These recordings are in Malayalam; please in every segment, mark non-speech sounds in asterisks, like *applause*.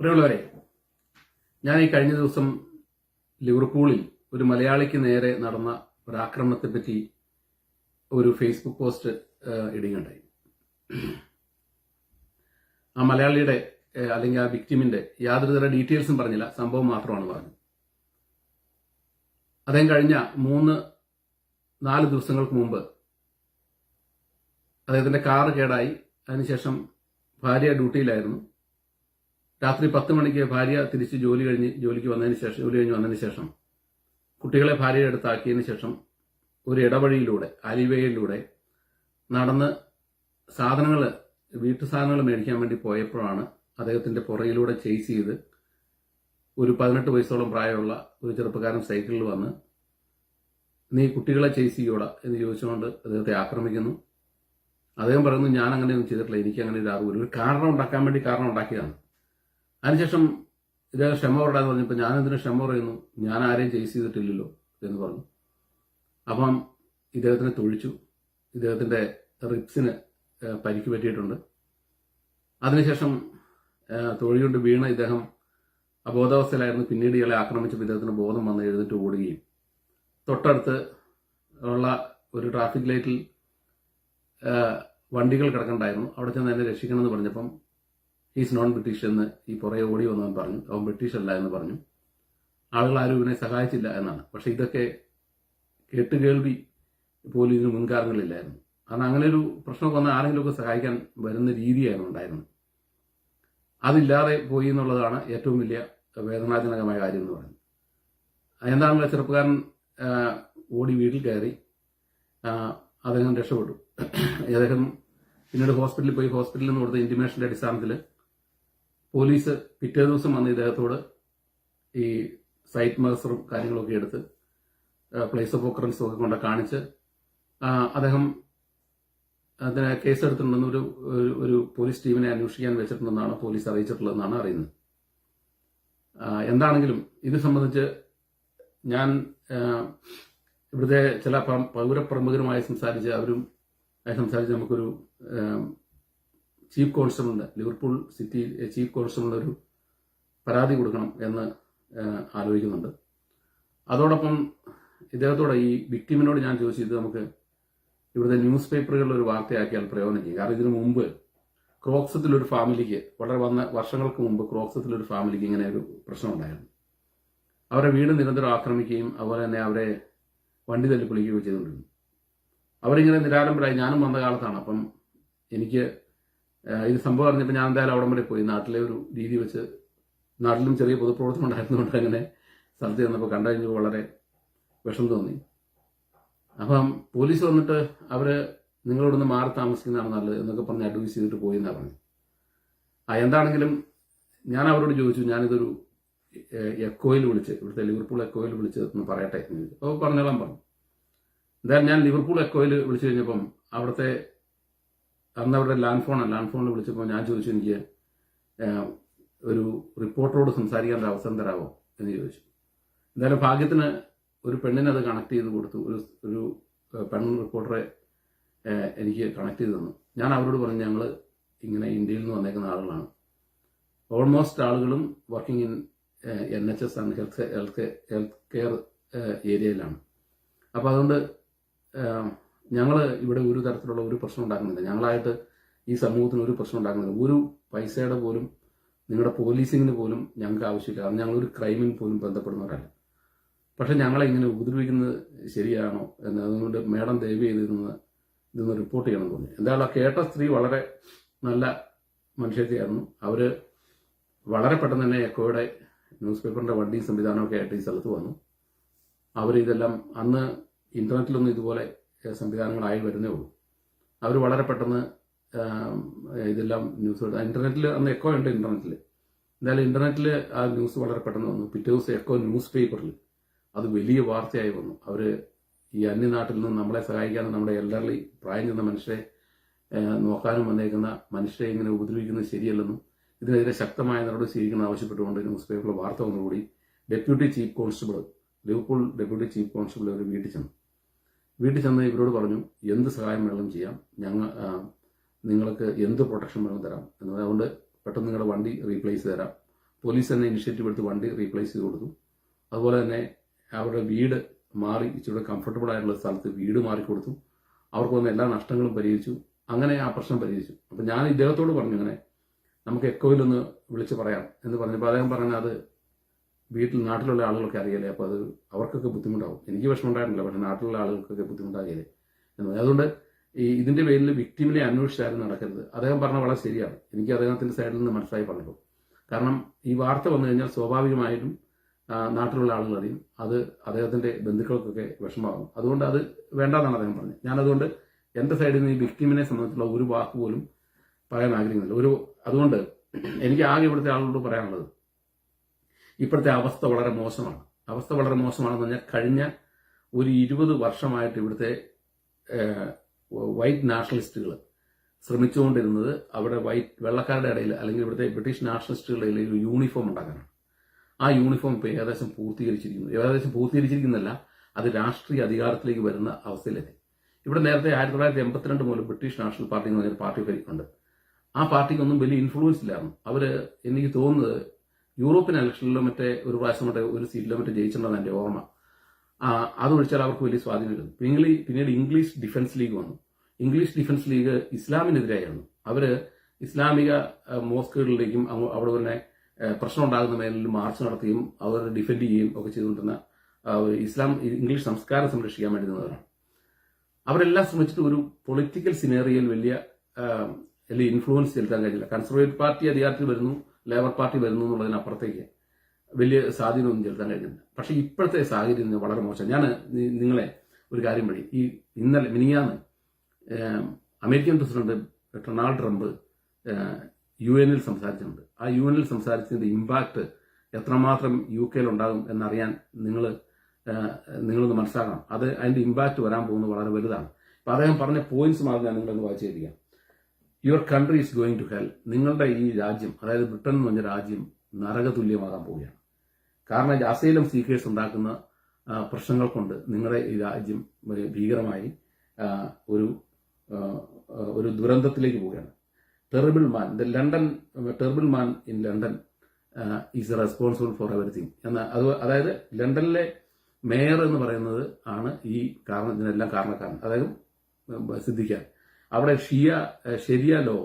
പ്രിയമുള്ളവരെ ഞാൻ ഈ കഴിഞ്ഞ ദിവസം ലിവർപൂളിൽ ഒരു മലയാളിക്ക് നേരെ നടന്ന ഒരു ആക്രമണത്തെ പറ്റി ഒരു ഫേസ്ബുക്ക് പോസ്റ്റ് ഇടുകയുണ്ടായി. ആ മലയാളിയുടെ അല്ലെങ്കിൽ ആ വിക്ടിമിന്റെ യാതൊരു തര ഡീറ്റെയിൽസും പറഞ്ഞില്ല സംഭവം മാത്രമാണ് പറഞ്ഞത്. അദ്ദേഹം കഴിഞ്ഞ മൂന്ന് നാല് ദിവസങ്ങൾക്ക് മുമ്പ് അദ്ദേഹത്തിന്റെ കാറ് കേടായി. അതിനുശേഷം ഭാര്യ ഡ്യൂട്ടിയിലായിരുന്നു. രാത്രി പത്ത് മണിക്ക് ഭാര്യ തിരിച്ച് ജോലി കഴിഞ്ഞ് ജോലിക്ക് വന്നതിന് ശേഷം ജോലി കഴിഞ്ഞ് വന്നതിന് ശേഷം കുട്ടികളെ ഭാര്യയുടെ അടുത്താക്കിയതിന് ശേഷം ഒരു ഇടവഴിയിലൂടെ അലിവേയിലൂടെ നടന്ന് സാധനങ്ങൾ വീട്ടു സാധനങ്ങൾ മേടിക്കാൻ വേണ്ടി പോയപ്പോഴാണ് അദ്ദേഹത്തിന്റെ പുറകിലൂടെ ചേസ് ചെയ്ത് ഒരു പതിനെട്ട് വയസ്സോളം പ്രായമുള്ള ഒരു ചെറുപ്പക്കാരൻ സൈക്കിളിൽ വന്ന് നീ കുട്ടികളെ ചേസ് ചെയ്യൂട എന്ന് ചോദിച്ചുകൊണ്ട് അദ്ദേഹത്തെ ആക്രമിക്കുന്നു. അദ്ദേഹം പറയുന്നു ഞാൻ അങ്ങനെയൊന്നും ചെയ്തിട്ടില്ല എനിക്ക് അങ്ങനെ ഒരു ഒരു കാരണം ഉണ്ടാക്കാൻ വേണ്ടി കാരണം ഉണ്ടാക്കിയതാണ്. അതിനുശേഷം ഇദ്ദേഹം ക്ഷമ പറയാന്ന് പറഞ്ഞപ്പോൾ ഞാൻ എന്തിനു ക്ഷമ പറയുന്നു? ഞാൻ ആരെയും ചേസ് ചെയ്തിട്ടില്ലല്ലോ എന്ന് പറഞ്ഞു. അപ്പം ഇദ്ദേഹത്തിനെ തൊഴിച്ചു. ഇദ്ദേഹത്തിന്റെ റിപ്സിന് പരിക്ക് പറ്റിയിട്ടുണ്ട്. അതിനുശേഷം തൊഴിലുകൊണ്ട് വീണ ഇദ്ദേഹം അബോധാവസ്ഥയിലായിരുന്നു. പിന്നീട് ഇയാളെ ആക്രമിച്ചപ്പോൾ ഇദ്ദേഹത്തിന് ബോധം വന്ന് എഴുന്നിട്ട് ഓടുകയും. തൊട്ടടുത്ത് ഉള്ള ഒരു ട്രാഫിക് ലൈറ്റിൽ വണ്ടികൾ കിടക്കണ്ടായിരുന്നു. അവിടെ ചെന്ന് എന്നെ രക്ഷിക്കണമെന്ന് പറഞ്ഞപ്പം ഹീസ് നോൺ ബ്രിട്ടീഷ് എന്ന് ഈ പുറകെ ഓടി വന്നവൻ പറഞ്ഞു. അവൻ ബ്രിട്ടീഷ് അല്ല എന്ന് പറഞ്ഞു. ആളുകൾ ആരും ഇവനെ സഹായിച്ചില്ല എന്നാണ്. പക്ഷെ ഇതൊക്കെ കേട്ടുകേൾവി പോലും ഇതിന് മുൻകാരങ്ങളില്ലായിരുന്നു കാരണം അങ്ങനെ ഒരു പ്രശ്നമൊക്കെ വന്നാൽ ആരെങ്കിലുമൊക്കെ സഹായിക്കാൻ വരുന്ന രീതിയായിരുന്നു ഉണ്ടായിരുന്നത്. അതില്ലാതെ പോയി എന്നുള്ളതാണ് ഏറ്റവും വലിയ വേദനാജനകമായ കാര്യം എന്ന് പറയുന്നത്. വെച്ചാൽ ചെറുപ്പക്കാരൻ ഓടി വീട്ടിൽ കയറി അദ്ദേഹം രക്ഷപ്പെട്ടു. അദ്ദേഹം പിന്നീട് ഹോസ്പിറ്റലിൽ പോയി. ഹോസ്പിറ്റലിൽ നിന്ന് കൊടുത്ത ഇന്റിമേഷന്റെ അടിസ്ഥാനത്തിൽ പോലീസ് പിറ്റേ ദിവസം വന്ന് ഇദ്ദേഹത്തോട് ഈ സൈറ്റ് മഹസറും കാര്യങ്ങളൊക്കെ എടുത്ത് പ്ലേസ് ഓഫ് ഓക്കറൻസും ഒക്കെ കൊണ്ട് കാണിച്ച് അദ്ദേഹം അതിനെ കേസെടുത്തിട്ടുണ്ടെന്ന് ഒരു ഒരു- പോലീസ് ടീമിനെ അന്വേഷിക്കാൻ വെച്ചിട്ടുണ്ടെന്നാണ് പോലീസ് അറിയിച്ചിട്ടുള്ളതെന്നാണ് അറിയുന്നത്. എന്താണെങ്കിലും ഇത് സംബന്ധിച്ച് ഞാൻ ഇവിടുത്തെ ചില പൗരപ്രമുഖരുമായി സംസാരിച്ച് അവരും സംസാരിച്ച് നമുക്കൊരു ചീഫ് കോൺസ്റ്റബിളിന് ലിവർപൂൾ സിറ്റി ചീഫ് കോൺസ്റ്റബിളിന് ഒരു പരാതി കൊടുക്കണം എന്ന് ആലോചിക്കുന്നുണ്ട്. അതോടൊപ്പം ഇദ്ദേഹത്തോട് ഈ വിക്ടിമിനോട് ഞാൻ ചോദിച്ചു നമുക്ക് ഇവിടുത്തെ ന്യൂസ് പേപ്പറുകളിൽ ഒരു വാർത്തയാക്കിയാൽ പ്രയോജനം ചെയ്യും. കാരണം ഇതിനു മുമ്പ് ക്രോക്സത്തിലൊരു ഫാമിലിക്ക് വളരെ വന്ന വർഷങ്ങൾക്ക് മുമ്പ് ക്രോക്സത്തിലൊരു ഫാമിലിക്ക് ഇങ്ങനെ ഒരു പ്രശ്നം ഉണ്ടായിരുന്നു. അവരെ വീട് നിരന്തരം ആക്രമിക്കുകയും അതുപോലെ തന്നെ അവരെ വണ്ടി തല്ലി പൊളിക്കുകയും ചെയ്തുകൊണ്ടിരുന്നു. അവരിങ്ങനെ നിരാലംബരായി. ഞാനും വന്ന കാലത്താണ് അപ്പം എനിക്ക് ഇത് സംഭവം അറിഞ്ഞപ്പോൾ ഞാൻ എന്തായാലും അവിടം വരെ പോയി. നാട്ടിലെ ഒരു രീതി വെച്ച് നാട്ടിലും ചെറിയ പൊതുപ്രവർത്തനം ഉണ്ടായിരുന്നുകൊണ്ട് അങ്ങനെ സ്ഥലത്ത് ചെന്നപ്പോൾ കണ്ടു കഴിഞ്ഞപ്പോൾ വളരെ വിഷം തോന്നി. അപ്പം പോലീസ് വന്നിട്ട് അവർ നിങ്ങളോടൊന്ന് മാറി താമസിക്കുന്നതാണ് നല്ലത് എന്നൊക്കെ പറഞ്ഞ് അഡ്വൈസ് ചെയ്തിട്ട് പോയി എന്നാണ് പറഞ്ഞു ആ എന്താണെങ്കിലും ഞാൻ അവരോട് ചോദിച്ചു ഞാനിതൊരു എക്കോയിൽ വിളിച്ച് ഇവിടുത്തെ ലിവർപൂൾ എക്കോയിൽ വിളിച്ച് ഒന്ന് പറയട്ടെ അപ്പോൾ പറഞ്ഞോളാം പറഞ്ഞു. എന്തായാലും ഞാൻ ലിവർപൂൾ എക്കോയിൽ വിളിച്ചു കഴിഞ്ഞപ്പം അവിടുത്തെ അന്ന് അവിടെ ലാൻഡ് ഫോണാണ് ലാൻഡ് ഫോണിൽ വിളിച്ചപ്പോൾ ഞാൻ ചോദിച്ചു എനിക്ക് ഒരു റിപ്പോർട്ടറോട് സംസാരിക്കാൻ അവസരം തരാമോ എന്ന് ചോദിച്ചു. എന്തായാലും ഭാഗ്യത്തിന് ഒരു പെണ്ണിനെ അത് കണക്ട് ചെയ്ത് കൊടുത്തു. ഒരു ഒരു പെൺ റിപ്പോർട്ടറെ എനിക്ക് കണക്ട് ചെയ്ത് തന്നു. ഞാൻ അവരോട് പറഞ്ഞു ഞങ്ങൾ ഇങ്ങനെ ഇന്ത്യയിൽ നിന്ന് വന്നേക്കുന്ന ആളുകളാണ്. ഓൾമോസ്റ്റ് ആളുകളും working in N H S and health health health care ഏരിയയിലാണ് അപ്പോൾ അതുകൊണ്ട് ഞങ്ങൾ ഇവിടെ ഒരു തരത്തിലുള്ള ഒരു പ്രശ്നം ഉണ്ടാക്കുന്നില്ല. ഞങ്ങളായിട്ട് ഈ സമൂഹത്തിന് ഒരു പ്രശ്നം ഉണ്ടാക്കുന്നില്ല. ഒരു പൈസയുടെ പോലും നിങ്ങളുടെ പോലീസിങ്ങിന് പോലും ഞങ്ങൾക്ക് ആവശ്യമില്ല. കാരണം ഞങ്ങളൊരു ക്രൈമിന് പോലും ബന്ധപ്പെടുന്നവരല്ല. പക്ഷെ ഞങ്ങളെ ഇങ്ങനെ ഉപദ്രവിക്കുന്നത് ശരിയാണോ എന്ന് അതുകൊണ്ട് മേഡം ദയവ് ചെയ്ത് ഇതൊന്ന് റിപ്പോർട്ട് ചെയ്യണം തോന്നി എന്തായാലും കേട്ട സ്ത്രീ വളരെ നല്ല മനുഷ്യത്തെയായിരുന്നു. അവർ വളരെ പെട്ടെന്ന് തന്നെ എക്കോയുടെ ന്യൂസ് പേപ്പറിന്റെ വണ്ടിയും സംവിധാനമൊക്കെ ആയിട്ട് ഈ സ്ഥലത്ത് വന്നു. അവർ ഇതെല്ലാം അന്ന് ഇന്റർനെറ്റിലൊന്നും ഇതുപോലെ സംവിധാനങ്ങളായി വരുന്നേ ഉള്ളൂ. അവർ വളരെ പെട്ടെന്ന് ഇതെല്ലാം ന്യൂസ് ഇന്റർനെറ്റിൽ അന്ന് എക്കോ ഉണ്ട് ഇന്റർനെറ്റിൽ എന്തായാലും ഇന്റർനെറ്റിൽ ആ ന്യൂസ് വളരെ പെട്ടെന്ന് വന്നു. പിറ്റേ ദിവസം എക്കോ ന്യൂസ് പേപ്പറിൽ അത് വലിയ വാർത്തയായി വന്നു. അവർ ഈ അന്യനാട്ടിൽ നിന്ന് നമ്മളെ സഹായിക്കാൻ നമ്മുടെ എൽഡർലി പ്രായം ചെന്ന മനുഷ്യരെ നോക്കാനും വന്നേക്കുന്ന മനുഷ്യരെ ഇങ്ങനെ ഉപദ്രവിക്കുന്നത് ശരിയല്ലെന്നും ഇതിനെതിരെ ശക്തമായ നടപടി സ്വീകരിക്കണം ആവശ്യപ്പെട്ടുകൊണ്ട് ന്യൂസ് പേപ്പറിൽ വാർത്ത വന്നുകൂടി deputy chief constable Liverpool deputy chief constable അവർ വീട്ടിൽ ചെന്നു. വീട്ടിൽ ചെന്ന് ഇവരോട് പറഞ്ഞു എന്ത് സഹായം വേണം ചെയ്യാം. ഞങ്ങൾ നിങ്ങൾക്ക് എന്ത് പ്രൊട്ടക്ഷൻ വേണം തരാം. എന്നത് അതുകൊണ്ട് പെട്ടെന്ന് നിങ്ങളുടെ വണ്ടി റീപ്ലേസ് തരാം. പോലീസ് തന്നെ ഇനിഷ്യേറ്റീവ് എടുത്ത് വണ്ടി റീപ്ലേസ് ചെയ്ത് കൊടുത്തു. അതുപോലെ തന്നെ അവരുടെ വീട് മാറി ഇച്ചിരി കംഫർട്ടബിൾ ആയിട്ടുള്ള സ്ഥലത്ത് വീട് മാറിക്കൊടുത്തു അവർക്ക് വന്ന എല്ലാ നഷ്ടങ്ങളും പരിഹരിച്ചു. അങ്ങനെ ആ പ്രശ്നം പരിഹരിച്ചു. അപ്പം ഞാൻ ഇദ്ദേഹത്തോട് പറഞ്ഞു ഇങ്ങനെ നമുക്ക് എക്കോയിലൊന്ന് വിളിച്ച് പറയാം. എന്ന് പറഞ്ഞപ്പോൾ അദ്ദേഹം പറഞ്ഞത് വീട്ടിൽ നാട്ടിലുള്ള ആളുകളൊക്കെ അറിയില്ലേ അപ്പോൾ അത് അവർക്കൊക്കെ ബുദ്ധിമുട്ടാവും. എനിക്ക് വിഷമമുണ്ടായിരുന്നില്ല പക്ഷേ നാട്ടിലുള്ള ആളുകൾക്കൊക്കെ ബുദ്ധിമുട്ടാകില്ലേ എന്ന്. അതുകൊണ്ട് ഈ ഇതിന്റെ പേരിൽ വിക്ടിമിനെ അന്വേഷിച്ചാലും നടക്കരുത്. അദ്ദേഹം പറഞ്ഞ വളരെ ശരിയാണ്. എനിക്ക് അദ്ദേഹത്തിന്റെ സൈഡിൽ നിന്ന് മനസ്സിലായി പറഞ്ഞു കാരണം ഈ വാർത്ത വന്നു കഴിഞ്ഞാൽ സ്വാഭാവികമായിട്ടും നാട്ടിലുള്ള ആളുകൾ അറിയും. അത് അദ്ദേഹത്തിന്റെ ബന്ധുക്കൾക്കൊക്കെ വിഷമമാകും. അതുകൊണ്ട് അത് വേണ്ടാന്നാണ് അദ്ദേഹം പറഞ്ഞത്. ഞാനതുകൊണ്ട് എന്റെ സൈഡിൽ നിന്ന് ഈ വിക്ടിമിനെ സംബന്ധിച്ചുള്ള ഒരു വാക്ക് പോലും പറയാൻ ആഗ്രഹിക്കുന്നില്ല. ഒരു അതുകൊണ്ട് എനിക്ക് ആകെ ഇവിടുത്തെ ആളുകളോട് പറയാനുള്ളത് ഇപ്പോഴത്തെ അവസ്ഥ വളരെ മോശമാണ്. അവസ്ഥ വളരെ മോശമാണെന്ന് പറഞ്ഞാൽ കഴിഞ്ഞ ഒരു ഇരുപത് വർഷമായിട്ട് ഇവിടുത്തെ വൈറ്റ് നാഷണലിസ്റ്റുകൾ ശ്രമിച്ചുകൊണ്ടിരുന്നത് അവിടെ വൈറ്റ് വെള്ളക്കാരുടെ ഇടയിൽ അല്ലെങ്കിൽ ഇവിടുത്തെ ബ്രിട്ടീഷ് നാഷണലിസ്റ്റുകളുടെ ഇടയിൽ ഒരു യൂണിഫോം ഉണ്ടാക്കാനാണ്. ആ യൂണിഫോം ഇപ്പോൾ ഏകദേശം പൂർത്തീകരിച്ചിരിക്കുന്നു. ഏകദേശം പൂർത്തീകരിച്ചിരിക്കുന്നല്ല അത് രാഷ്ട്രീയ അധികാരത്തിലേക്ക് വരുന്ന അവസ്ഥയിലെത്തി. ഇവിടെ നേരത്തെ ആയിരത്തി തൊള്ളായിരത്തി എൺപത്തിരണ്ട് മുതൽ ബ്രിട്ടീഷ് നാഷണൽ പാർട്ടി എന്ന് പറഞ്ഞൊരു പാർട്ടി ഉണ്ട് ആ പാർട്ടിക്കൊന്നും വലിയ ഇൻഫ്ലുവൻസ് ഇല്ലായിരുന്നു. അവർ എനിക്ക് തോന്നുന്നത് യൂറോപ്യൻ ഇലക്ഷനിലോ മറ്റേ ഒരു പ്രാവശ്യം മറ്റേ ഒരു സീറ്റിലോ മറ്റേ ജയിച്ചിട്ടുണ്ടെന്ന് എന്റെ ഓർമ്മ. അതൊഴിച്ചാൽ അവർക്ക് വലിയ സ്വാധീനമില്ല പിന്നീട് പിന്നീട് ഇംഗ്ലീഷ് ഡിഫൻസ് ലീഗ് വന്നു. ഇംഗ്ലീഷ് ഡിഫൻസ് ലീഗ് ഇസ്ലാമിനെതിരായിരുന്നു. അവർ ഇസ്ലാമിക മോസ്കുകളിലേക്കും അവിടെ തന്നെ പ്രശ്നം ഉണ്ടാകുന്ന മേലിൽ മാർച്ച് നടത്തുകയും അവർ ഡിഫെൻഡ് ചെയ്യുകയും ഒക്കെ ചെയ്തുകൊണ്ടിരുന്ന ഇസ്ലാം ഇംഗ്ലീഷ് സംസ്കാരം സംരക്ഷിക്കാൻ വേണ്ടി നിന്നവരാണ്. അവരെല്ലാം ശ്രമിച്ചിട്ട് ഒരു പൊളിറ്റിക്കൽ സിനേറിയയിൽ വലിയ വലിയ ഇൻഫ്ലുവൻസ് ചെലുത്താൻ കഴിഞ്ഞില്ല. കൺസർവേറ്റീവ് പാർട്ടി അധികാരത്തിൽ വരുന്നു. ലേബർ പാർട്ടി വരുന്നു എന്നുള്ളതിനപ്പുറത്തേക്ക് വലിയ സ്വാധീനമൊന്നും ചെലുത്താൻ കഴിഞ്ഞില്ല. പക്ഷേ ഇപ്പോഴത്തെ സാഹചര്യം വളരെ മോശം. ഞാൻ നിങ്ങളെ ഒരു കാര്യം വഴി ഈ ഇന്നലെ മിനിയാന്ന് American president Donald Trump U എനിൽ സംസാരിച്ചിട്ടുണ്ട്. ആ യു എനിൽ സംസാരിച്ചതിന്റെ ഇമ്പാക്ട് എത്രമാത്രം യു കെയിൽ ഉണ്ടാകും എന്നറിയാൻ നിങ്ങൾ നിങ്ങളൊന്ന് മനസ്സിലാക്കണം. അത് അതിന്റെ ഇമ്പാക്ട് വരാൻ പോകുന്നത് വളരെ വലുതാണ്. അപ്പൊ അദ്ദേഹം പറഞ്ഞ പോയിന്റ്സ് മാത്രം ഞാൻ നിങ്ങളൊന്ന് വായിച്ചു തരിക your country is going to hell നിങ്ങളുടെ ഈ രാജ്യം അതായത് ബ്രിട്ടൻ എന്ന് പറഞ്ഞ രാജ്യം നരകതുല്യമാകാൻ പോവുകയാണ്. കാരണം അസൈലം സീക്കേഴ്സ് ഉണ്ടാക്കുന്ന പ്രശ്നങ്ങൾ കൊണ്ട് നിങ്ങളുടെ ഈ രാജ്യം ഭീകരമായി ഒരു ഒരു ദുരന്തത്തിലേക്ക് പോവുകയാണ്. Terrible man the London terrible man in London is responsible for everything എന്ന അത് അതായത് ലണ്ടനിലെ മേയർ എന്ന് പറയുന്നത് ആണ് ഈ കാരണം ഇതിനെല്ലാം കാരണക്കാരൻ. അതായത് സിദ്ധിക്കാൻ. അവിടെ ഷിയ ശരിയ ലോ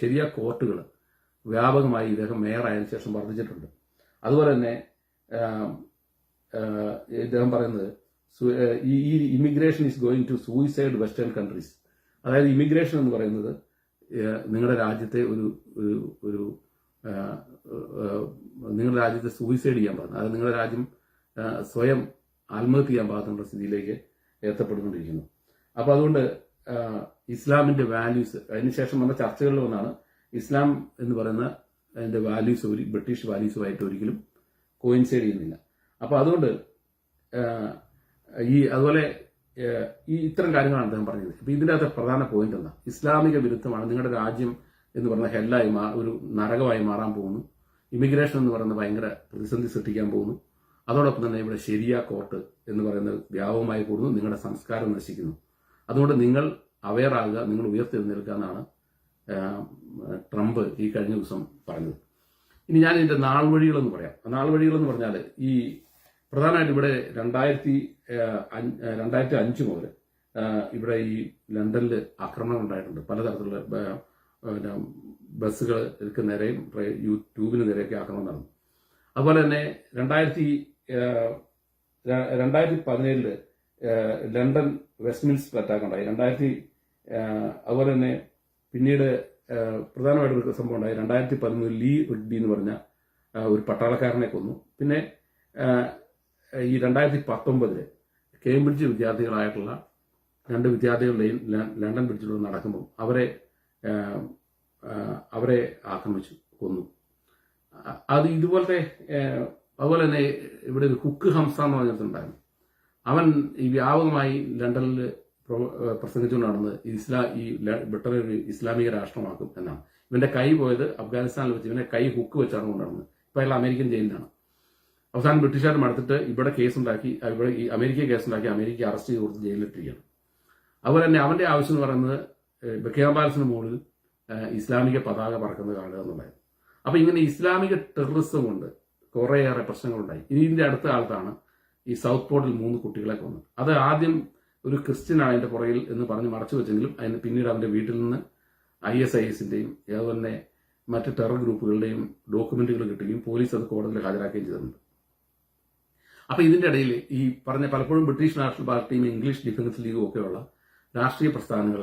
ശരിയ കോർട്ടുകൾ വ്യാപകമായി ഇദ്ദേഹം മേയറായതിനു ശേഷം വർദ്ധിച്ചിട്ടുണ്ട്. അതുപോലെ തന്നെ ഇദ്ദേഹം പറയുന്നത് ഈ immigration is going to suicide western countries. അതായത് ഇമിഗ്രേഷൻ എന്ന് പറയുന്നത് നിങ്ങളുടെ രാജ്യത്തെ ഒരു ഒരു നിങ്ങളുടെ രാജ്യത്തെ സൂയിസൈഡ് ചെയ്യാൻ പാകുന്നു അതായത് നിങ്ങളുടെ രാജ്യം സ്വയം ആത്മഹത്യ ചെയ്യാൻ പാകത്തുള്ള സ്ഥിതിയിലേക്ക് എത്തപ്പെട്ടുകൊണ്ടിരിക്കുന്നു. അപ്പോൾ അതുകൊണ്ട് ഇസ്ലാമിന്റെ വാല്യൂസ് അതിനുശേഷം വന്ന ചർച്ചകളിൽ ഒന്നാണ് ഇസ്ലാം എന്ന് പറയുന്ന അതിന്റെ വാല്യൂസ് ഒരു ബ്രിട്ടീഷ് വാല്യൂസുമായിട്ട് ഒരിക്കലും കോയിൻസൈഡ് ചെയ്യുന്നില്ല. അപ്പോൾ അതുകൊണ്ട് ഈ അതുപോലെ ഈ ഇത്തരം കാര്യങ്ങളാണ് അദ്ദേഹം പറഞ്ഞത്. അപ്പോൾ ഇതിന്റെ അകത്തെ പ്രധാന പോയിന്റ് എന്താ? ഇസ്ലാമിക വിരുദ്ധമാണ് നിങ്ങളുടെ രാജ്യം എന്ന് പറയുന്ന ഹെല്ലായി ഒരു നരകമായി മാറാൻ പോകുന്നു. ഇമിഗ്രേഷൻ എന്ന് പറയുന്ന ഭയങ്കര പ്രതിസന്ധി സൃഷ്ടിക്കാൻ പോകുന്നു. അതോടൊപ്പം തന്നെ ഇവിടെ ശരിയ കോർട്ട് എന്ന് പറയുന്നത് വ്യാപകമായി കൂടുന്നു. നിങ്ങളുടെ സംസ്കാരം നശിക്കുന്നു. അതുകൊണ്ട് നിങ്ങൾ അവെയർ നിങ്ങൾ ഉയർത്തെഴുന്നേൽക്കുക എന്നാണ് ട്രംപ് ഈ കഴിഞ്ഞ ദിവസം പറഞ്ഞത്. ഇനി ഞാൻ ഇതിന്റെ നാൾ വഴികളെന്ന് പറയാം. നാൾ വഴികളെന്ന് പറഞ്ഞാൽ ഈ പ്രധാനമായിട്ട് ഇവിടെ രണ്ടായിരത്തി രണ്ടായിരത്തി അഞ്ച് മുതൽ ഇവിടെ ഈ ലണ്ടനിൽ ആക്രമണം ഉണ്ടായിട്ടുണ്ട്. പലതരത്തിലുള്ള പിന്നെ ബസ്സുകൾക്ക് നേരെയും യൂട്യൂബിന് ട്യൂബിന് നേരെയൊക്കെ ആക്രമണം നടന്നു. അതുപോലെ തന്നെ രണ്ടായിരത്തി രണ്ടായിരത്തി പതിനേഴിൽ ലണ്ടൻ വെസ്റ്റ്മിൻസ്റ്റർ അറ്റാക്ക് ഉണ്ടായി. രണ്ടായിരത്തി അതുപോലെ തന്നെ പിന്നീട് പ്രധാനമായിട്ടൊരു സംഭവം ഉണ്ടായി. രണ്ടായിരത്തി പതിമൂന്നിൽ ലീ റിഗ്ബി എന്ന് പറഞ്ഞ ഒരു പട്ടാളക്കാരനെ കൊന്നു. പിന്നെ ഈ രണ്ടായിരത്തി പത്തൊമ്പതിൽ കേംബ്രിഡ്ജ് വിദ്യാർത്ഥികളായിട്ടുള്ള രണ്ട് വിദ്യാർത്ഥികളുടെയും ലണ്ടൻ ബ്രിഡ്ജിലൂടെ നടക്കുമ്പോൾ അവരെ അവരെ ആക്രമിച്ചു കൊന്നു. അത് ഇതുപോലത്തെ അതുപോലെ തന്നെ ഇവിടെ ഒരു ഹുക്ക് ഹംസ എന്ന് പറഞ്ഞിട്ടുണ്ടായിരുന്നു. അവൻ ഈ വ്യാപകമായി ലണ്ടനിൽ പ്രസംഗിച്ചുകൊണ്ട് നടന്നത് ഇസ്ലാ ഈ ബ്രിട്ടനെ ഒരു ഇസ്ലാമിക രാഷ്ട്രമാക്കും എന്നാണ്. ഇവന്റെ കൈ പോയത് അഫ്ഗാനിസ്ഥാനിൽ വെച്ച് ഇവന്റെ കൈ ഹുക്ക് വെച്ചാണ് കൊണ്ടുവന്നത് ഇപ്പൊ അയാൾ അമേരിക്കൻ ജയിലിലാണ്. അവസാനം ബ്രിട്ടീഷുകാർ മടുത്തിട്ട് ഇവിടെ കേസുണ്ടാക്കി ഇവിടെ ഈ അമേരിക്ക കേസുണ്ടാക്കി അമേരിക്ക അറസ്റ്റ് ചെയ്ത് കൊടുത്ത് ജയിലിലിട്ടിരിക്കുകയാണ്. അതുപോലെ തന്നെ അവന്റെ ആവശ്യം എന്ന് പറയുന്നത് ബക്കിയാം പാലസിന് മുകളിൽ ഇസ്ലാമിക പതാക പറക്കുന്നത് കാണുക എന്നുള്ളത്. അപ്പൊ ഇങ്ങനെ ഇസ്ലാമിക ടെററിസം കൊണ്ട് കുറേയേറെ പ്രശ്നങ്ങളുണ്ടായി. ഇതിന്റെ അടുത്ത കാലത്താണ് ഈ സൗത്ത് പോർട്ടിൽ മൂന്ന് കുട്ടികളെ കൊന്നു അത് ആദ്യം ഒരു ക്രിസ്ത്യനാണ് അതിന്റെ പുറകിൽ എന്ന് പറഞ്ഞ് മറച്ചു വെച്ചെങ്കിലും അതിന് പിന്നീട് അവന്റെ വീട്ടിൽ നിന്ന് ഐ എസ് ഐ എസിന്റെയും അതുപോലെ തന്നെ മറ്റ് ടെറർ ഗ്രൂപ്പുകളുടെയും ഡോക്യുമെന്റുകൾ കിട്ടുകയും പോലീസ് അത് കോടതിയിൽ ഹാജരാക്കുകയും ചെയ്തിട്ടുണ്ട്. അപ്പൊ ഇതിന്റെ ഇടയിൽ ഈ പറഞ്ഞ പലപ്പോഴും ബ്രിട്ടീഷ് നാഷണൽ പാർട്ടിയും ഇംഗ്ലീഷ് ഡിഫൻസ് ലീഗും ഒക്കെയുള്ള രാഷ്ട്രീയ പ്രസ്ഥാനങ്ങൾ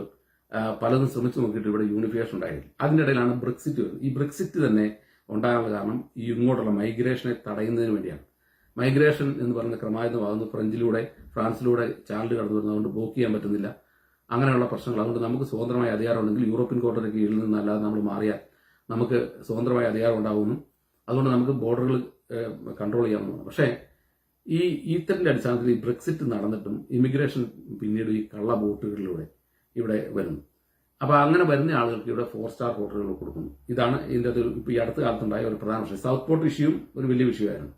പലതും ശ്രമിച്ചു നോക്കിയിട്ട് ഇവിടെ യൂണിഫിക്കേഷൻ ഉണ്ടായില്ല അതിന്റെ ഇടയിലാണ് ബ്രെക്സിറ്റ് വരുന്നത്. ഈ ബ്രെക്സിറ്റ് തന്നെ ഉണ്ടാകാനുള്ള കാരണം ഈ ഇങ്ങോട്ടുള്ള മൈഗ്രേഷനെ തടയുന്നതിന് വേണ്ടിയാണ്. മൈഗ്രേഷൻ എന്ന് പറയുന്ന ക്രമായുധമാകുന്നു. ഫ്രഞ്ചിലൂടെ ഫ്രാൻസിലൂടെ ചാനൽ കടന്നു വരുന്നതുകൊണ്ട് ബ്ലോക്ക് ചെയ്യാൻ പറ്റുന്നില്ല. അങ്ങനെയുള്ള പ്രശ്നങ്ങൾ. അതുകൊണ്ട് നമുക്ക് സ്വതന്ത്രമായ അധികാരം ഉണ്ടെങ്കിൽ യൂറോപ്യൻ കോട്ടയുടെ കീഴിൽ നിന്നല്ലാതെ നമ്മൾ മാറിയാൽ നമുക്ക് സ്വതന്ത്രമായ അധികാരം ഉണ്ടാകുന്നു അതുകൊണ്ട് നമുക്ക് ബോർഡറുകൾ കൺട്രോൾ ചെയ്യാവുന്നതാണ്. പക്ഷേ ഈ ഈത്തറിന്റെ അടിസ്ഥാനത്തിൽ ഈ ബ്രെക്സിറ്റ് നടന്നിട്ടും ഇമിഗ്രേഷൻ പിന്നീട് ഈ കള്ള ബോട്ടുകളിലൂടെ ഇവിടെ വരുന്നു. അപ്പോൾ അങ്ങനെ വരുന്ന ആളുകൾക്ക് ഇവിടെ ഫോർ സ്റ്റാർ ഹോട്ടലുകൾ കൊടുക്കുന്നു. ഇതാണ് ഇതിന്റെ അത് ഇപ്പോൾ ഈ അടുത്ത കാലത്തുണ്ടായ ഒരു പ്രധാന വിഷയം സൗത്ത് പോർട്ട് ഇഷ്യൂ ഒരു വലിയ വിഷയമായിരുന്നു.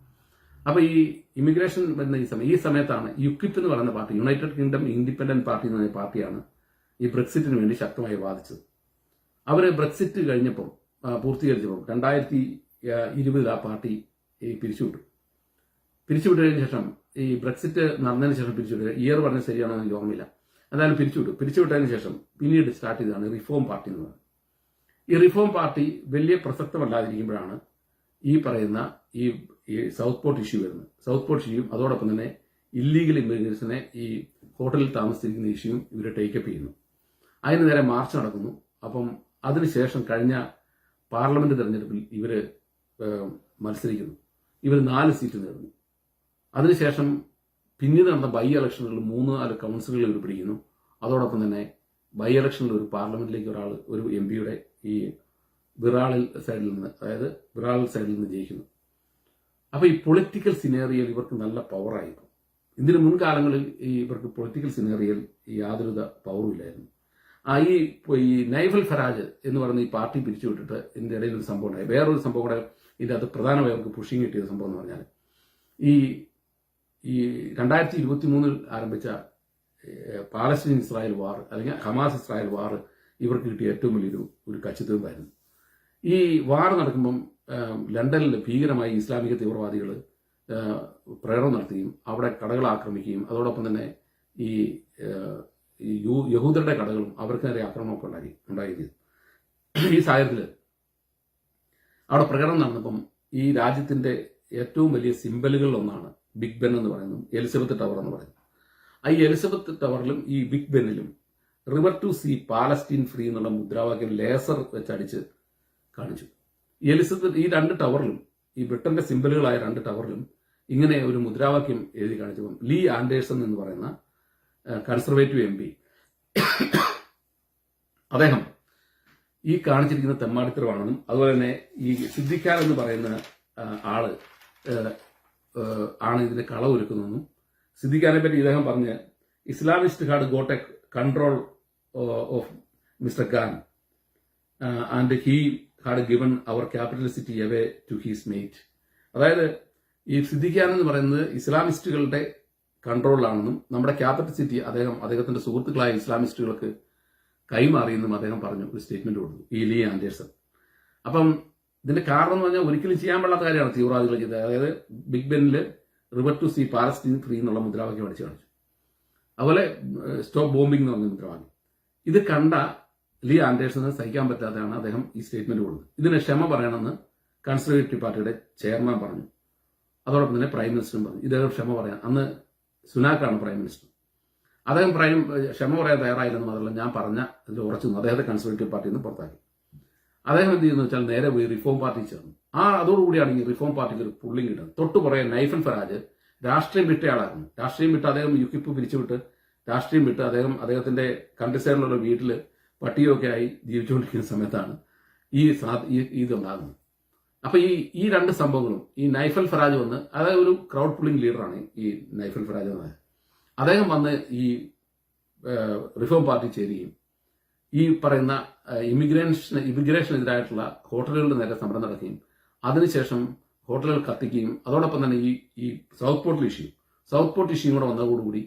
അപ്പൊ ഈ ഇമിഗ്രേഷൻ വരുന്ന ഈ സമയം ഈ സമയത്താണ് യുക്കിപ്പ് എന്ന് പറയുന്ന party United Kingdom Independent party എന്ന് പറയുന്ന പാർട്ടിയാണ് ഈ ബ്രെക്സിറ്റിന് വേണ്ടി ശക്തമായി വാദിച്ചത്. അവർ ബ്രെക്സിറ്റ് കഴിഞ്ഞപ്പോൾ പൂർത്തീകരിച്ചപ്പോൾ രണ്ടായിരത്തി ഇരുപതിൽ ആ പാർട്ടി ഈ പിരിച്ചുവിട്ടു. പിരിച്ചുവിട്ടതിന് ശേഷം ഈ ബ്രെക്സിറ്റ് നടന്നതിന് ശേഷം പിരിച്ചുവിട്ടു ഇയർ പറഞ്ഞ ശരിയാണോ എന്ന് ഓർമ്മയില്ല. എന്തായാലും പിരിച്ചുവിട്ടു. പിരിച്ചുവിട്ടതിന് ശേഷം പിന്നീട് സ്റ്റാർട്ട് ചെയ്തതാണ് റിഫോം പാർട്ടി എന്ന് പറയുന്നത്. ഈ റിഫോം പാർട്ടി വലിയ പ്രസക്തമല്ലാതിരിക്കുമ്പോഴാണ് ഈ പറയുന്ന ഈ ഈ സൗത്ത് പോർട്ട് ഇഷ്യൂ വരുന്നത് സൗത്ത് പോർട്ട് ഇഷ്യൂയും അതോടൊപ്പം തന്നെ ഇല്ലീഗൽ ഇമിഗ്രൻസിനെ ഈ ഹോട്ടലിൽ താമസിച്ചിരിക്കുന്ന ഇഷ്യൂയും ഇവർ ടേക്കപ്പ് ചെയ്യുന്നു. അതിന് നേരെ മാർച്ച് നടക്കുന്നു. അപ്പം അതിനുശേഷം കഴിഞ്ഞ പാർലമെന്റ് തെരഞ്ഞെടുപ്പിൽ ഇവർ മത്സരിക്കുന്നു. ഇവർ നാല് സീറ്റ് നേടുന്നു. അതിനുശേഷം പിന്നീട് നടന്ന ബൈ ഇലക്ഷനുകളിൽ മൂന്ന് നാല് കൗൺസിലുകൾ ഇവർ പിടിക്കുന്നു. അതോടൊപ്പം തന്നെ ബൈ ഇലക്ഷനിൽ ഒരു പാർലമെന്റിലേക്ക് ഒരാൾ ഒരു എം പിയുടെ ഈ വിറാളിൽ സൈഡിൽ നിന്ന് അതായത് വിറാളിൽ സൈഡിൽ നിന്ന് ജയിക്കുന്നു. അപ്പൊ ഈ പൊളിറ്റിക്കൽ സിനേറിയയിൽ ഇവർക്ക് നല്ല പവറായിരുന്നു ഇതിന് മുൻകാലങ്ങളിൽ ഈ ഇവർക്ക് പൊളിറ്റിക്കൽ സിനേറിയയിൽ യാതൊരു പവറും ഇല്ലായിരുന്നു. ആ ഈ ഈ നൈഫൽ ഫരാജ് എന്ന് പറയുന്ന ഈ പാർട്ടി പിരിച്ചുവിട്ടിട്ട് ഇതിന്റെ ഇടയിൽ ഒരു സംഭവം ഉണ്ടായി. വേറൊരു സംഭവം കൂടെ ഇതിന്റെ അത് പ്രധാനമായി അവർക്ക് പുഷിങ് കിട്ടിയ സംഭവം എന്ന് പറഞ്ഞാൽ ഈ ഈ രണ്ടായിരത്തി ഇരുപത്തി മൂന്നിൽ ആരംഭിച്ച പാലസ്തീൻ ഇസ്രായേൽ വാർ അല്ലെങ്കിൽ ഹമാസ് ഇസ്രായേൽ വാർ ഇവർക്ക് കിട്ടിയ ഏറ്റവും വലിയൊരു ഒരു കച്ചിത്തുമ്പായിരുന്നു ഈ വാർ നടക്കുമ്പം ലണ്ടനിൽ ഭീകരമായി ഇസ്ലാമിക തീവ്രവാദികൾ പ്രേരണം നടത്തുകയും അവിടെ കടകൾ ആക്രമിക്കുകയും അതോടൊപ്പം തന്നെ ഈ യഹൂദരുടെ കടകളും അവർക്ക് നേരെ ആക്രമണമൊക്കെ ഉണ്ടാക്കി ഉണ്ടായത് ഈ സാഹചര്യത്തിൽ അവിടെ പ്രകടനം നടന്നപ്പം ഈ രാജ്യത്തിന്റെ ഏറ്റവും വലിയ സിമ്പലുകളിൽ ഒന്നാണ് ബിഗ് ബെൻ എന്ന് പറയുന്നത് എലിസബത്ത് ടവർ എന്ന് പറയുന്നത്. ആ ഈ എലിസബത്ത് ടവറിലും ഈ big ബെന്നിലും river to sea Palestine free എന്നുള്ള മുദ്രാവാക്യം ലേസർ വെച്ചടിച്ച് കാണിച്ചു. എലിസബത്ത് ഈ രണ്ട് ടവറിലും ഈ ബ്രിട്ടന്റെ സിമ്പലുകളായ രണ്ട് ടവറിലും ഇങ്ങനെ ഒരു മുദ്രാവാക്യം എഴുതി കാണിച്ചപ്പം ലീ ആൻഡേഴ്സൺ എന്ന് പറയുന്ന കൺസർവേറ്റീവ് എം പി. അദ്ദേഹം ഈ കാണിച്ചിരിക്കുന്ന തെമ്മാടിത്തരമാണെന്നും അതുപോലെ തന്നെ ഈ സിദ്ദിഖാൻ എന്ന് പറയുന്ന ആൾ ആണ് ഇതിന്റെ കളവൊരുക്കുന്നതെന്നും സിദ്ദിഖാനെ പറ്റി ഇദ്ദേഹം പറഞ്ഞ് Islamist had got a control of mister Khan and he had given our capital city away to his mate അതായത് ഈ സിദ്ദിഖാൻ എന്ന് പറയുന്നത് ഇസ്ലാമിസ്റ്റുകളുടെ കൺട്രോളിലാണെന്നും നമ്മുടെ ക്യാപിറ്റൽ സിറ്റി അദ്ദേഹം അദ്ദേഹത്തിന്റെ സുഹൃത്തുക്കളായ ഇസ്ലാമിസ്റ്റുകൾക്ക് കൈമാറിയെന്നും അദ്ദേഹം പറഞ്ഞു ഒരു സ്റ്റേറ്റ്മെന്റ് കൊടുത്തു. ഈ ലീ ആൻഡേഴ്സൺ. അപ്പം ഇതിന്റെ കാരണം എന്ന് പറഞ്ഞാൽ ഒരിക്കലും ചെയ്യാൻ പാടാത്ത കാര്യമാണ് തീവ്രവാദികൾ ചെയ്തത്. അതായത് big ബെന്നിൽ river to sea Palestine free എന്നുള്ള മുദ്രാവാക്യം അടിച്ചു കാണിച്ചു. അതുപോലെ സ്റ്റോപ്പ് ബോംബിംഗ് എന്ന് പറഞ്ഞ മുദ്രാവാക്യം. ഇത് കണ്ട ലീ ആൻഡേഴ്സന് സഹിക്കാൻ പറ്റാതെയാണ് അദ്ദേഹം ഈ സ്റ്റേറ്റ്മെന്റ് കൊടുത്തത്. ഇതിന് ക്ഷമ പറയണമെന്ന് കൺസർവേറ്റീവ് പാർട്ടിയുടെ ചെയർമാൻ പറഞ്ഞു. അതോടൊപ്പം തന്നെ പ്രൈം മിനിസ്റ്ററും പറഞ്ഞു. ഇദ്ദേഹം ക്ഷമ പറയാൻ അന്ന് സുനാക്കാണ് പ്രൈം മിനിസ്റ്റർ അദ്ദേഹം പ്രൈം ക്ഷമ പറയാൻ തയ്യാറായില്ലെന്ന് മാത്രമല്ല ഞാൻ പറഞ്ഞ അതിൽ ഉറച്ചു നിന്നു. അദ്ദേഹത്തെ കൺസർവേറ്റീവ് പാർട്ടിയിൽ നിന്ന് പുറത്താക്കി. അദ്ദേഹം എന്ത് ചെയ്യുന്നു വെച്ചാൽ നേരെ പോയി റിഫോം പാർട്ടി ചേർന്നു. ആ അതോടുകൂടിയാണ് ഈ റിഫോം പാർട്ടിക്ക് ഒരു പുള്ളിങ് കിട്ടുന്നത്. തൊട്ടു പുറകെ നൈഫൻ ഫറാജ് രാഷ്ട്രീയം വിട്ടയാളായിരുന്നു രാഷ്ട്രീയം വിട്ട് അദ്ദേഹം യുക്കിപ്പ് പിരിച്ചുവിട്ട് രാഷ്ട്രീയം വിട്ട് അദ്ദേഹം അദ്ദേഹത്തിന്റെ കണ്ടിസൈഡിലുള്ള വീട്ടിൽ പട്ടിയൊക്കെ ആയി ജീവിച്ചുകൊണ്ടിരിക്കുന്ന സമയത്താണ് ഈ ഇതുണ്ടാകുന്നത്. അപ്പൊ ഈ ഈ രണ്ട് സംഭവങ്ങളും ഈ നൈഫൽ ഫറാജ് വന്ന് അതായത് ഒരു ക്രൗഡ് പുള്ളിംഗ് ലീഡറാണ് ഈ നൈഫൽ ഫറാജ് എന്ന് അദ്ദേഹം വന്ന് ഈ റിഫോം പാർട്ടി ചേരുകയും ഈ പറയുന്ന ഇമിഗ്രേഷൻ ഇമിഗ്രേഷനെതിരായിട്ടുള്ള ഹോട്ടലുകളുടെ നേരെ സമരം നടക്കുകയും അതിനുശേഷം ഹോട്ടലുകൾ കത്തിക്കുകയും അതോടൊപ്പം തന്നെ ഈ ഈ Southport issue Southport issue കൂടെ വന്നതോടുകൂടി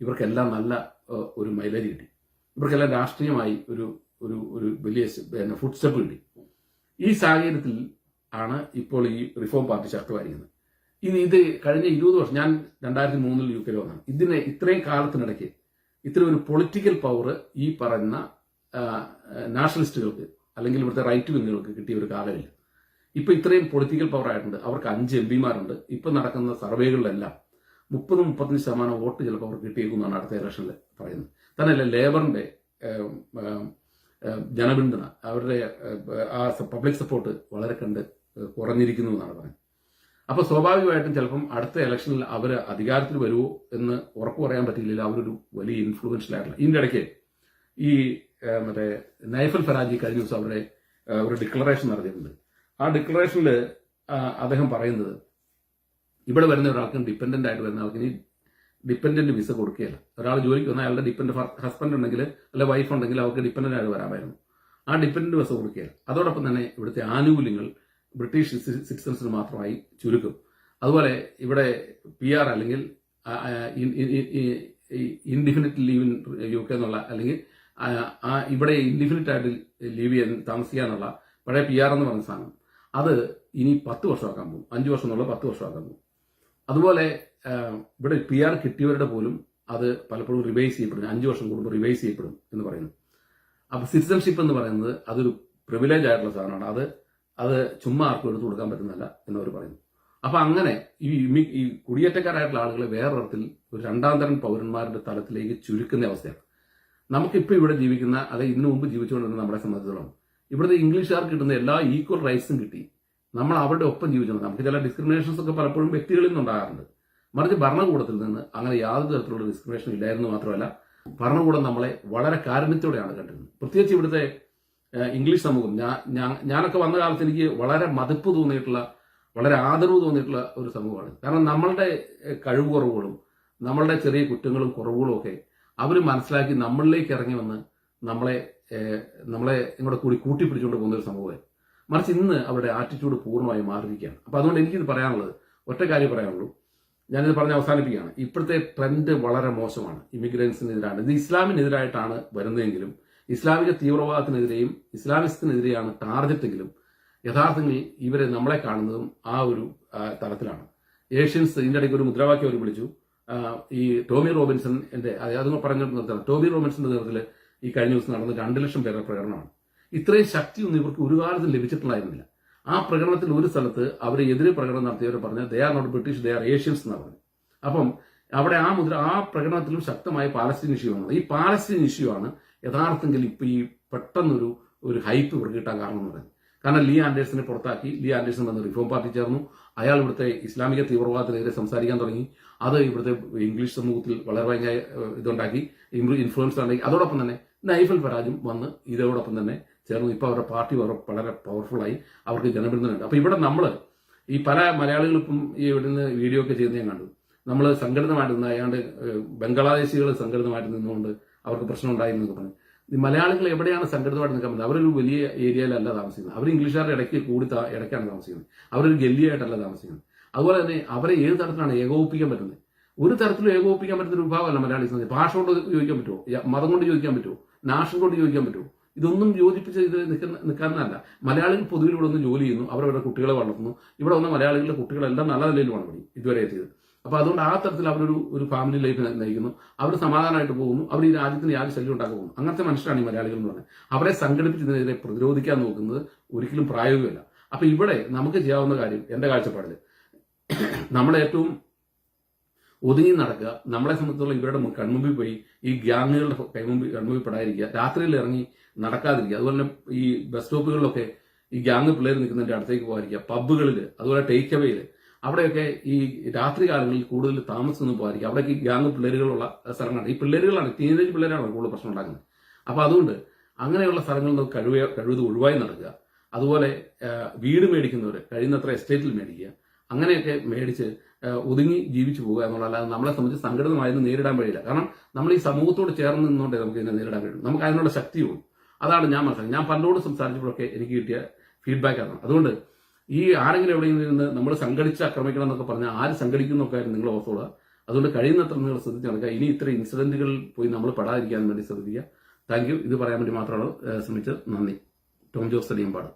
ഇവർക്കെല്ലാം നല്ല ഒരു മൈലേജ് കിട്ടി. ഇവർക്കെല്ലാം രാഷ്ട്രീയമായി ഒരു ഒരു ഒരു വലിയ പിന്നെ ഫുഡ് സ്റ്റെപ്പ് കിട്ടി. ഈ സാഹചര്യത്തിൽ ആണ് ഇപ്പോൾ ഈ റിഫോം പാർട്ടി ശക്തമായിരിക്കുന്നത് ഇനി ഇത് കഴിഞ്ഞ ഇരുപത് വർഷം ഞാൻ രണ്ടായിരത്തി മൂന്നിൽ യു കെയിൽ വന്നാണ് ഇതിനെ ഇത്രയും കാലത്തിനിടയ്ക്ക് ഇത്രയും ഒരു പൊളിറ്റിക്കൽ പവർ ഈ പറയുന്ന നാഷണലിസ്റ്റുകൾക്ക് അല്ലെങ്കിൽ ഇവിടുത്തെ റൈറ്റ് വിങ്ങുകൾക്ക് കിട്ടിയ ഒരു കാലമില്ല. ഇപ്പൊ ഇത്രയും പൊളിറ്റിക്കൽ പവർ ആയിട്ടുണ്ട്. അവർക്ക് അഞ്ച് എം പിമാരുണ്ട് ഇപ്പൊ നടക്കുന്ന സർവേകളിലെല്ലാം മുപ്പത് മുപ്പത്തഞ്ച് ശതമാനം വോട്ട് ചിലപ്പോൾ അവർക്ക് കിട്ടിയേക്കുമെന്നാണ് അടുത്ത ഇലക്ഷനിൽ പറയുന്നത്. തന്നെയല്ല ഏം, ജനപിന്തുണ അവരുടെ ആ പബ്ലിക് സപ്പോർട്ട് വളരെ കണ്ട് കുറഞ്ഞിരിക്കുന്നു എന്നാണ് പറയുന്നത്. അപ്പോൾ സ്വാഭാവികമായിട്ടും ചിലപ്പം അടുത്ത ഇലക്ഷനിൽ അവർ അധികാരത്തിൽ വരുമോ എന്ന് ഉറപ്പ് പറയാൻ പറ്റിയില്ല. അവരൊരു വലിയ ഇൻഫ്ലുവൻഷ്യൽ ആയിട്ടുള്ള ഇതിന്റെ ഇടയ്ക്ക് ഈ മറ്റേ നൈഫൽ ഫരാജി കഴിഞ്ഞ ദിവസം അവരുടെ ഒരു ഡിക്ലറേഷൻ നടത്തിയിട്ടുണ്ട്. ആ ഡിക്ലറേഷനിൽ അദ്ദേഹം പറയുന്നത് ഇവിടെ വരുന്ന ഒരാൾക്കും ഡിപ്പെൻഡന്റ് ആയിട്ട് വരുന്ന ആൾക്ക് ഇനി ഡിപ്പെൻഡന്റ് വിസ കൊടുക്കുകയില്ല. ഒരാൾ ജോലിക്ക് വന്നാൽ അയാളുടെ ഡിപ്പെൻഡ് ഹസ്ബൻഡ് ഉണ്ടെങ്കിൽ അല്ലെ വൈഫ് ഉണ്ടെങ്കിൽ അവർക്ക് ഡിപ്പെൻഡന്റ് ആയിട്ട് വരാമായിരുന്നു. ആ ഡിപ്പെൻഡന്റ് വിസ കൊടുക്കുകയില്ല. അതോടൊപ്പം തന്നെ ഇവിടുത്തെ ആനുകൂല്യങ്ങൾ ബ്രിട്ടീഷ് സിറ്റിസൺസിന് മാത്രമായി ചുരുക്കും. അതുപോലെ ഇവിടെ പി ആർ അല്ലെങ്കിൽ indefinite leave in U K എന്നുള്ള അല്ലെങ്കിൽ ഇവിടെ ഇൻഡിഫിനിറ്റ് ആയിട്ട് ലീവ് ചെയ്യാൻ താമസിക്കാനുള്ള പഴയ പി ആർ എന്ന് പറഞ്ഞ സാധനം. അത് ഇനി പത്ത് വർഷമാക്കാൻ പോകും. അഞ്ച് വർഷം എന്നുള്ള പത്ത് വർഷമാക്കാൻ പോകും. അതുപോലെ ഇവിടെ പി ആർ കിട്ടിയവരുടെ പോലും അത് പലപ്പോഴും റിവൈസ് ചെയ്യപ്പെടും. അഞ്ച് വർഷം കൂടുമ്പോൾ റിവൈസ് ചെയ്യപ്പെടും എന്ന് പറയുന്നു. അപ്പൊ സിറ്റിസൺഷിപ്പ് എന്ന് പറയുന്നത് അതൊരു പ്രിവിലേജ് ആയിട്ടുള്ള സാധനമാണ്. അത് അത് ചുമ്മാ ആർക്കും എടുത്തു കൊടുക്കാൻ പറ്റുന്നതല്ല എന്നവർ പറയുന്നു. അപ്പൊ അങ്ങനെ ഈ ഈ കുടിയേറ്റക്കാരായിട്ടുള്ള ആളുകളെ വേറൊരിടത്തിൽ ഒരു രണ്ടാം തരം പൗരന്മാരുടെ തലത്തിലേക്ക് ചുരുക്കുന്ന അവസ്ഥയാണ്. നമുക്കിപ്പോൾ ഇവിടെ ജീവിക്കുന്ന അത് ഇതിനു മുമ്പ് ജീവിച്ചുകൊണ്ടിരുന്ന നമ്മളെ സംബന്ധിച്ചിടത്തോളം ഇവിടുത്തെ ഇംഗ്ലീഷുകാർക്ക് കിട്ടുന്ന എല്ലാ ഈക്വൽ റൈറ്റ്സും കിട്ടി. നമ്മൾ അവരുടെ ഒപ്പം ജീവിച്ചു നമുക്ക് ചില ഡിസ്ക്രിമിനേഷൻസ് ഒക്കെ പലപ്പോഴും വ്യക്തികളിൽ നിന്നുണ്ടാകാറുണ്ട്. മറിച്ച് ഭരണകൂടത്തിൽ നിന്ന് അങ്ങനെ യാതൊരു തരത്തിലുള്ള ഡിസ്ക്രിമിനേഷൻ ഇല്ലായിരുന്നു മാത്രമല്ല ഭരണകൂടം നമ്മളെ വളരെ കാരുണ്യത്തോടെയാണ് കണ്ടിരുന്നത്. പ്രത്യേകിച്ച് ഇവിടുത്തെ ഇംഗ്ലീഷ് സമൂഹം. ഞാൻ ഞാനൊക്കെ വന്ന കാലത്ത് എനിക്ക് വളരെ മതിപ്പ് തോന്നിയിട്ടുള്ള വളരെ ആദരവ് തോന്നിയിട്ടുള്ള ഒരു സമൂഹമാണ്. കാരണം നമ്മളുടെ കഴിവ് കുറവുകളും നമ്മളുടെ ചെറിയ കുറ്റങ്ങളും കുറവുകളും ഒക്കെ അവർ മനസ്സിലാക്കി നമ്മളിലേക്ക് ഇറങ്ങി വന്ന് നമ്മളെ നമ്മളെ ഇങ്ങോട്ട് കൂടി കൂട്ടിപ്പിടിച്ചുകൊണ്ട് പോകുന്ന ഒരു സമൂഹം മറിച്ച് ഇന്ന് അവരുടെ ആറ്റിറ്റ്യൂഡ് പൂർണമായി മാറിയിരിക്കുകയാണ്. അപ്പോൾ അതുകൊണ്ട് എനിക്കിത് പറയാനുള്ളത് ഒറ്റ കാര്യം പറയാനുള്ളൂ. ഞാനിത് പറഞ്ഞ് അവസാനിപ്പിക്കുകയാണ്. ഇപ്പോഴത്തെ ട്രെൻഡ് വളരെ മോശമാണ്. ഇമിഗ്രൻസിനെതിരാണ് ഇത് ഇസ്ലാമിനെതിരായിട്ടാണ് വരുന്നതെങ്കിലും ഇസ്ലാമിക തീവ്രവാദത്തിനെതിരെയും ഇസ്ലാമിസത്തിനെതിരെയാണ് ടാർഗറ്റെങ്കിലും യഥാർത്ഥത്തിൽ ഇവരെ നമ്മളെ കാണുന്നതും ആ ഒരു തലത്തിലാണ്. ഏഷ്യൻസ് ഇതിന്റെ ഇടയ്ക്ക് ഒരു മുദ്രാവാക്യം അവർ വിളിച്ചു. ഈ ടോമി റോബിൻസൺ എന്റെ അതൊന്നും പറഞ്ഞു നിർത്തണം ടോമി റോബിൻസന്റെ നേതൃത്വത്തിൽ ഈ കഴിഞ്ഞ ദിവസം നടന്ന രണ്ട് ലക്ഷം പേരുടെ പ്രകടനമാണ്. ഇത്രയും ശക്തിയൊന്നും ഇവർക്ക് ഒരു കാലത്തും ലഭിച്ചിട്ടുണ്ടായിരുന്നില്ല. ആ പ്രകടനത്തിൽ ഒരു സ്ഥലത്ത് അവരെ എതിരെ പ്രകടനം നടത്തിയവർ പറഞ്ഞ they are not British they are Asians എന്നാണ് പറഞ്ഞു. അപ്പം അവിടെ ആ മുദ്ര ആ പ്രകടനത്തിലും ശക്തമായ പാലസ്തീൻ ഇഷ്യൂ ആണ്. ഈ പാലസ്തീൻ ഇഷ്യൂ ആണ് യഥാർത്ഥത്തിൽ ഇപ്പൊ ഈ പെട്ടെന്നൊരു ഒരു ഹൈപ്പ് ഇവർക്ക് കിട്ടാൻ കാരണം എന്ന് പറയുന്നത്. കാരണം ലീ ആൻഡേഴ്സിനെ പുറത്താക്കി ലീ ആൻഡേഴ്സൺ വന്ന് റിഫോം പാർട്ടി ചേർന്നു. അയാൾ ഇവിടുത്തെ ഇസ്ലാമിക തീവ്രവാദത്തിനെതിരെ സംസാരിക്കാൻ തുടങ്ങി. അത് ഇവിടുത്തെ ഇംഗ്ലീഷ് സമൂഹത്തിൽ വളരെ ഭയങ്കര ഇതുണ്ടാക്കി ഇൻഫ്ലുവൻസ് ഉണ്ടാക്കി. അതോടൊപ്പം തന്നെ നൈഫൽ ഫറാജും വന്ന് ഇതോടൊപ്പം തന്നെ ചേർന്നു ഇപ്പോൾ അവരുടെ പാർട്ടി വളരെ- ആയി അവർക്ക് ജനപിന്തുണയുണ്ട്. അപ്പോൾ ഇവിടെ നമ്മൾ ഈ പല മലയാളികളിപ്പം ഇവിടുന്ന് വീഡിയോ ഒക്കെ ചെയ്യുന്നതേ കണ്ടു. നമ്മൾ സംഘടിതമായിട്ട് നിന്ന് അയാണ്ട് ബംഗ്ലാദേശികൾ സംഘടിതമായിട്ട് നിന്നുകൊണ്ട് അവർക്ക് പ്രശ്നം ഉണ്ടായി എന്നൊക്കെ പറഞ്ഞു. ഈ മലയാളികൾ എവിടെയാണ് സംഘടിതമായിട്ട് നിൽക്കാൻ പറ്റുന്നത് അവരൊരു വലിയ ഏരിയയിലല്ല താമസിക്കുന്നത്. അവർ ഇംഗ്ലീഷുകാരുടെ ഇടയ്ക്ക് കൂടി ഇടയ്ക്കാണ് താമസിക്കുന്നത്. അവരൊരു ഗല്ലിയായിട്ടല്ല താമസിക്കുന്നത്. അതുപോലെ തന്നെ അവരെ ഏത് തരത്തിലാണ് ഏകോപിപ്പിക്കാൻ പറ്റുന്നത്? ഒരു തരത്തിലും ഏകോപിപ്പിക്കാൻ പറ്റുന്ന ഒരു വിഭാഗമല്ല മലയാളി സംബന്ധിച്ച് ഭാഷ കൊണ്ട് ചോദിക്കാൻ പറ്റുമോ? മതം കൊണ്ട് ചോദിക്കാൻ പറ്റുമോ? നാഷൻ കൊണ്ട് ചോദിക്കാൻ പറ്റുമോ? ഇതൊന്നും യോജിപ്പിച്ച് ഇത് നിൽക്കുന്ന നിൽക്കാനല്ല മലയാളികൾ പൊതുവിൽ ഇവിടെ ഒന്ന് ജോലി ചെയ്യുന്നു അവരവരുടെ കുട്ടികളെ വളർത്തുന്നു. ഇവിടെ വന്ന മലയാളികളുടെ കുട്ടികളെല്ലാം നല്ല നിലയിലുമാണ് പഠി ഇതുവരെ എത്തിയത് അപ്പോൾ അതുകൊണ്ട് ആ തരത്തിൽ അവരൊരു ഒരു ഫാമിലി ലൈഫ് നയിക്കുന്നു. അവർ സമാധാനമായിട്ട് പോകുന്നു. അവർ ഈ രാജ്യത്തിന് യാതൊരു ശല്യം ഉണ്ടാക്കാൻ പോകുന്നു. അങ്ങനത്തെ മനുഷ്യരാണ് ഈ മലയാളികൾ എന്ന് പറയുന്നത് അവരെ സംഘടിപ്പിച്ചതിനെതിരെ പ്രതിരോധിക്കാൻ നോക്കുന്നത് ഒരിക്കലും പ്രായോഗികമല്ല. അപ്പൊ ഇവിടെ നമുക്ക് ചെയ്യാവുന്ന കാര്യം എന്റെ കാഴ്ചപ്പാടിൽ *clears throat* നമ്മൾ ഏറ്റവും ഒതുങ്ങി നടക്കുക. നമ്മളെ സംബന്ധിച്ചുള്ള ഇവരുടെ കൺമുമ്പിൽ പോയി ഈ ഗ്യാങ്ങുകളുടെ കൈമുമ്പിൽ കൺമുമ്പിൽ പെടാതിരിക്കുക. രാത്രിയിൽ ഇറങ്ങി നടക്കാതിരിക്കുക. അതുപോലെ ഈ ബസ് സ്റ്റോപ്പുകളിലൊക്കെ ഈ ഗ്യാങ് പിള്ളേർ നിൽക്കുന്നതിന്റെ അടുത്തേക്ക് പോകാതിരിക്കുക. പബ്ബുകളിൽ അതുപോലെ ടേക്ക് അവയിൽ അവിടെയൊക്കെ ഈ രാത്രി കാലങ്ങളിൽ കൂടുതൽ താമസിച്ചൊന്നും പോകാതിരിക്കുക. അവിടേക്ക് ഗ്യാങ് പിള്ളേരുകളുള്ള സ്ഥലങ്ങളാണ്. ഈ പിള്ളേരുകളാണ് ടീനേജ് പിള്ളേരാണ് കൂടുതൽ പ്രശ്നം ഉണ്ടാക്കുന്നത്. അപ്പോൾ അതുകൊണ്ട് അങ്ങനെയുള്ള സ്ഥലങ്ങളിൽ നിന്ന് കഴിവ് കഴിവത് ഒഴിവായി നടക്കുക. അതുപോലെ വീട് മേടിക്കുന്നവർ കഴിയുന്നത്ര എസ്റ്റേറ്റിൽ മേടിക്കുക. അങ്ങനെയൊക്കെ മേടിച്ച് ഒതുങ്ങി ജീവിച്ചു പോകുക എന്നുള്ളതല്ലാതെ നമ്മളെ സംബന്ധിച്ച് സംഘടിതമായിരുന്നു നേരിടാൻ കഴിയില്ല. കാരണം നമ്മൾ ഈ സമൂഹത്തോട് ചേർന്ന് നിന്നുകൊണ്ടേ നമുക്ക് ഇതിനെ നേരിടാൻ കഴിയും നമുക്ക് അതിനുള്ള ശക്തിയുള്ളൂ. അതാണ് ഞാൻ മനസ്സിലാക്കുന്നത്. ഞാൻ പലരോട് സംസാരിച്ചപ്പോഴൊക്കെ എനിക്ക് കിട്ടിയ ഫീഡ്ബാക്ക് ആണ്. അതുകൊണ്ട് ഈ ആരെങ്കിലും എവിടെയെങ്കിലും നിന്ന് നമ്മൾ സംഘടിച്ച് ആക്രമിക്കണം എന്നൊക്കെ പറഞ്ഞാൽ ആര് സംഘടിക്കുന്നൊക്കെ ആയിരുന്നു നിങ്ങൾ ഓർത്തോളുക അതുകൊണ്ട് കഴിയുന്നത്ര നിങ്ങൾ ശ്രദ്ധിച്ച് നടക്കുക. ഇനി ഇത്ര ഇൻസിഡന്റുകളിൽ പോയി നമ്മൾ പെടാതിരിക്കാൻ വേണ്ടി ശ്രദ്ധിക്കുക. താങ്ക് യു ഇത് പറയാൻ വേണ്ടി മാത്രമാണ് ശ്രമിച്ചത് നന്ദി. ടോം ജോസ് തടിയമ്പാട്